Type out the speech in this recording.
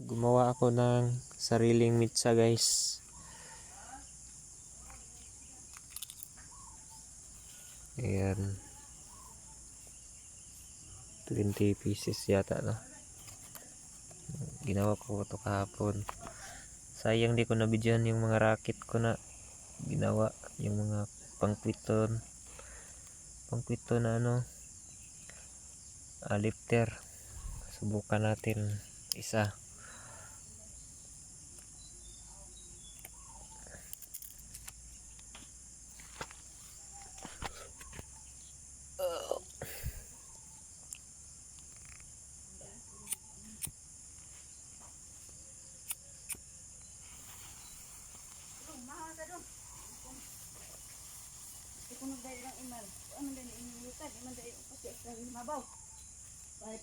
Gumawa ako ng sariling mitsa guys. Ayan. 20 pieces yata no. Ginawa ko ito kahapon. Sayang di ko nabidyan yung mga racket ko na ginawa. Yung mga pangkwiton. Pangkwiton na ano. Ah, lifter. Subukan natin isa. Kung nagdali ng email, ano din yung inutan, iman dahil kasi sa mabaw. like